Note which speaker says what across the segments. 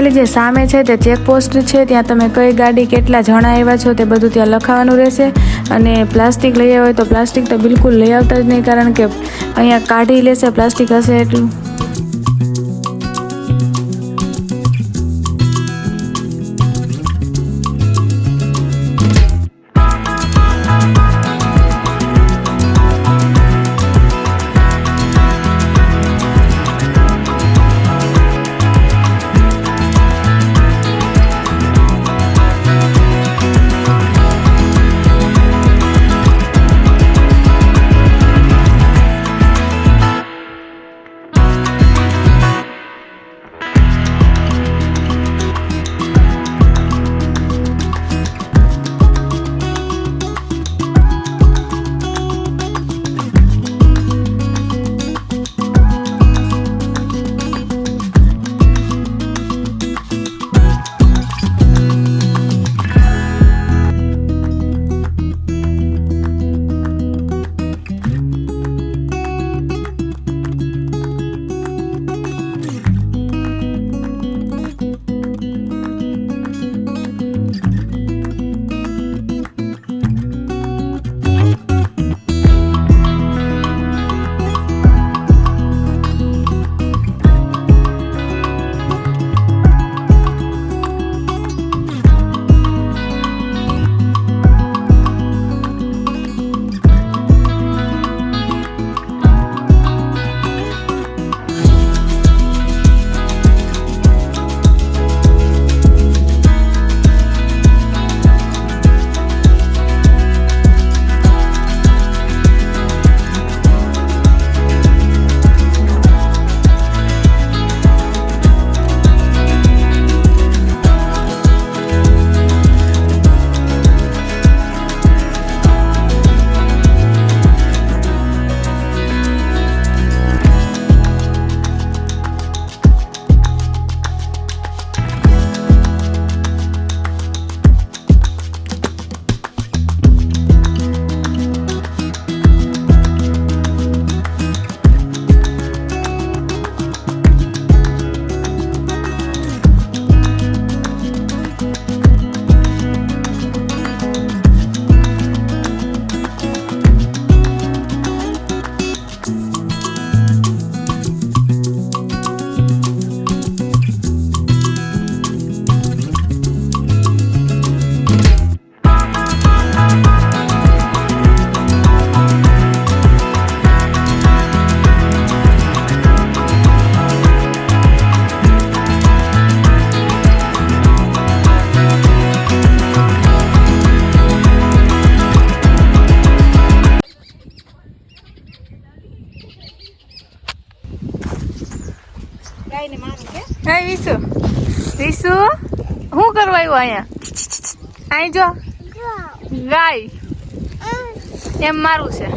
Speaker 1: Family જે સામે છે તે ચેકપોસ્ટ છે, ત્યાં તમે કઈ ગાડી કેટલા જણા આવ્યા છો તે બધું ત્યાં લખાવાનું રહેશે. અને પ્લાસ્ટિક લઈ આવ્યા હોય તો પ્લાસ્ટિક તો બિલકુલ લઈ આવતા જ નહીં, કારણ કે અહીંયા કાઢી લેશે, પ્લાસ્ટિક હશે એટલું. અહીંયા. અહીં જો. ગાય. એમ મારું છે.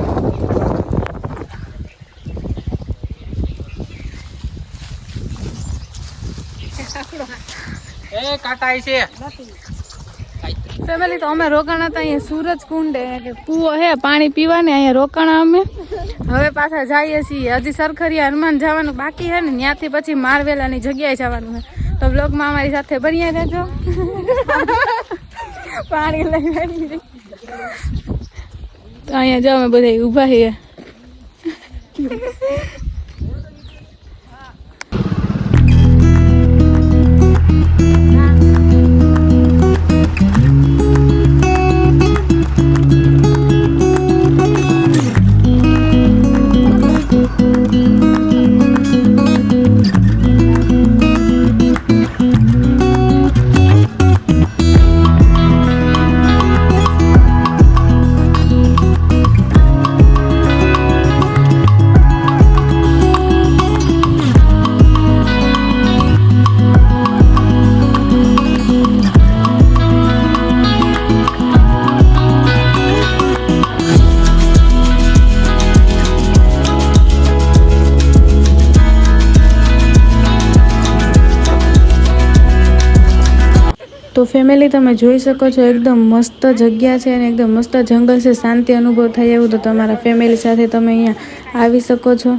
Speaker 2: એ કાટાઈ છે.
Speaker 3: ફેમિલી તો અમે રોકાણા હતા અહીંયા સૂરજ કુંડ કે કૂવો હે પાણી પીવાને અહીંયા રોકાણા અમે. હવે પાછા જઈએ છીએ. હજી સરખરિયા હનુમાન જવાનું બાકી હે ને ત્યાંથી પછી મારવેલાની જગ્યાએ જવાનું છે તો બ્લોગમાં અમારી સાથે બન્યા રહેજો. પાણી લઈ તો અહીંયા જાઓ અમે બધા ઊભા છીએ. ફેમિલી તમે જોઈ શકો છો, એકદમ મસ્ત જગ્યા છે અને એકદમ મસ્ત જંગલ છે, શાંતિ અનુભવ થાય એવું તો તમારા ફેમિલી સાથે તમે અહીંયા આવી શકો છો.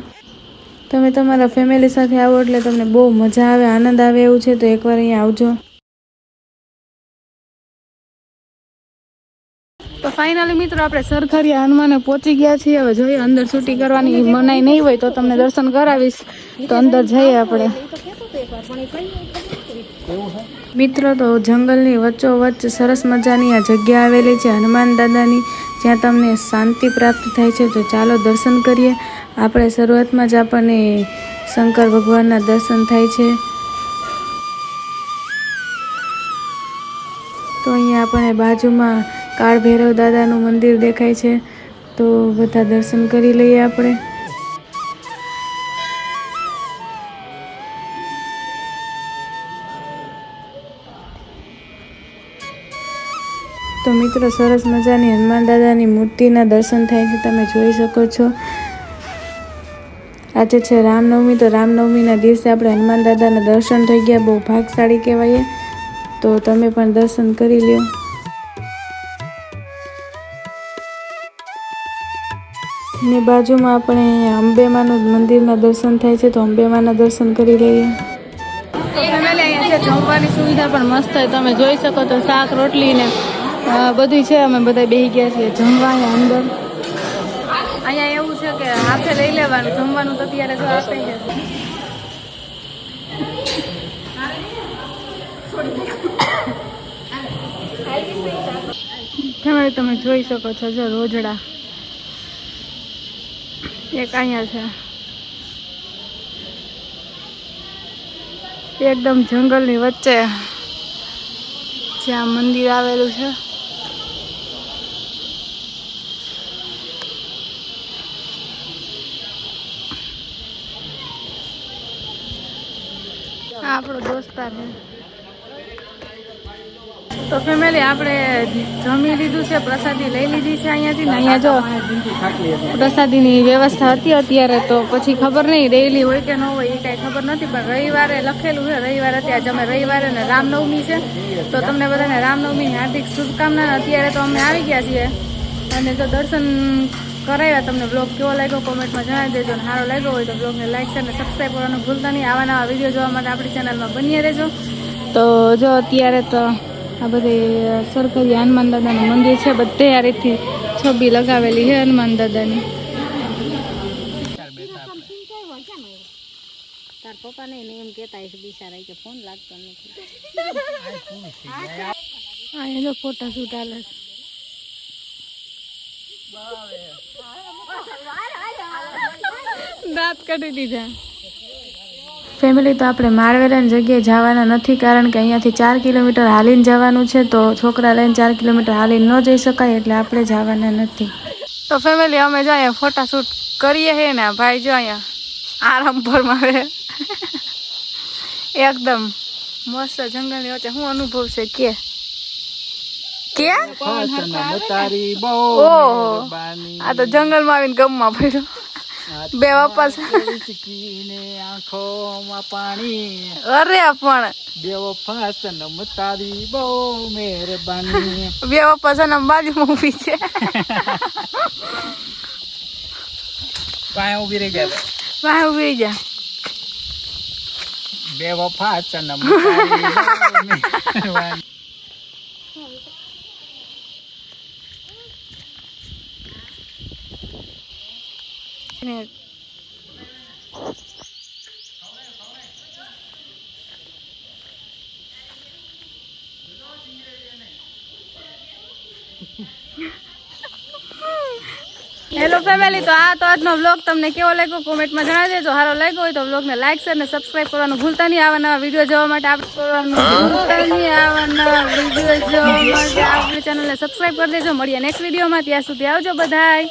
Speaker 3: તમે તમારા ફેમિલી સાથે આવો એટલે તમને બહુ મજા આવે, આનંદ આવે એવું છે, તો એકવાર અહીંયા આવજો. તો ફાઇનલી મિત્રો આપણે સરખરી હનુમાને પહોંચી ગયા છીએ. હવે જોઈએ અંદર છૂટી કરવાની મનાઈ નહીં હોય તો તમને દર્શન કરાવીશ. તો અંદર જઈએ આપણે. મિત્રો, તો જંગલની વચ્ચોવચ્ચ સરસ મજાની આ જગ્યા આવેલી છે હનુમાન દાદાની. જ્યાં તમને શાંતિ પ્રાપ્ત થાય છે, તો ચાલો દર્શન કરીએ. આપણે શરૂઆતમાં જ આપણને શંકર ભગવાનના દર્શન થાય છે. તો અહીંયા આપણે બાજુમાં કાળભૈરવ દાદાનું મંદિર દેખાય છે. તો બધા દર્શન કરી લઈએ આપણે. મિત્રો, સરસ મજાની હનુમાન દાદાની મૂર્તિના દર્શન થાય છે, તમે જોઈ શકો છો. આજે છે રામનવમી, તો રામનવમીના દિવસે આપણે હનુમાન દાદાના દર્શન થઈ ગયા, બહુ ભાગશાળી કહેવાય તો તમે પણ દર્શન કરી લ્યો. ની બાજુમાં આપણે અહીંયા અંબેમાનું મંદિરના દર્શન થાય છે, તો અંબેમાના દર્શન કરી લઈએ. જમવાની સુવિધા પણ મસ્ત તમે જોઈ શકો તો શાક, રોટલી ને બધું છે અમે બધા બેસી ગયા છીએ જમવા અહીંયા અંદર. અહીંયા એવું છે કે હાથે લઈ લેવાનું જમવાનું તો અત્યારે જો આપે છે. ફેમિલી તમે જોઈ શકો છો જો રોજડા. એક અહીંયા છે. એકદમ જંગલની વચ્ચે જ્યાં મંદિર આવેલું છે. આપણો દોસ્તાર તો ફેમિલી આપણે જમી લીધું છે, પ્રસાદી લઈ લીધી છે અહીંયાથી. ને અહીંયા જો પ્રસાદીની વ્યવસ્થા હતી અત્યારે તો પછી ખબર નહીં ડેઈલી હોય કે ન હોય એ કાંઈ ખબર નથી, પણ રવિવારે લખેલું છે, રવિવારે અત્યારે આજે અમે રવિવારે ને રામનવમી છે. તો તમને બધાને રામનવમીની હાર્દિક શુભકામના. અત્યારે તો અમે આવી ગયા છીએ. અને જો દર્શન કરાવ્યા. તમને બ્લોગ કેવો લાગ્યો? કોમેન્ટમાં જણાવી દેજો અને સારો લાગ્યો હોય તો બ્લોગને લાઈક છે અને સબસ્ક્રાઈબ કરવાનું ભૂલતા નહીં. આવા નવા વીડિયો જોવા માટે આપણી ચેનલમાં બની રહેજો. તો જો અત્યારે તો આ બધી સરકારી હનુમાન દાદાનું મંદિર છે. બધે આ રીતથી છબી લગાવેલી છે હનુમાન દાદાની.
Speaker 4: તાર પપ્પા ને એમ કેતા હશે બિચારા કે ફોન લાગતો નથી.
Speaker 3: એનો ફોટા શૂટ આલે છે. દાંત કાઢી દીધા. ફેમિલી તો આપણે માળવેરાની જગ્યાએ જવાના નથી કારણ કે અહીંયાથી ચાર કિલોમીટર હાલીને જવાનું છે તો છોકરા લઈને ચાર કિલોમીટર હાલીને ન જઈ શકાય એટલે આપણે જવાના નથી. તો ફેમિલી અમે જો અહીંયા ફોટાશૂટ કરીએ હે ને ભાઈ જો અહીંયા આરામ મારે. એકદમ મસ્ત જંગલની વચ્ચે શું અનુભવ છે કે કે? ઓહો. આ તો જંગલમાં આવીને ગમમાં પડ્યો. બે વપાસ.
Speaker 2: આંખોમાં પાણી.
Speaker 3: અરે પણ.
Speaker 2: બે વપાસ સનમ તારી બહુ મહેરબાની.
Speaker 3: બે વપસ અને બાજુમાં ઊભી છે.
Speaker 2: પાય ઊભી રહી જાય
Speaker 3: વાહ ઊભી જા.
Speaker 2: બે વફા સનમ તારી બહુ
Speaker 3: હેલો ફેમિલી તો આ તો આજનો વ્લોગ તમને કેવો લાગ્યો? કોમેન્ટમાં જણાવી દેજો સારો લાગ્યો હોય તો વ્લોગને લાઈક શેર અને સબસ્ક્રાઇબ કરવાનું ભૂલતા નહીં. આવા નવા વીડિયો જોવા માટે આપણે કરવાનું ભૂલતા નહીં. આવા નવા વીડિયો જોવા માટે આપણી ચેનલને સબસ્ક્રાઈબ કરી દેજો. મળીએ નેક્સ્ટ વિડીયોમાં ત્યાં સુધી આવજો બધાય.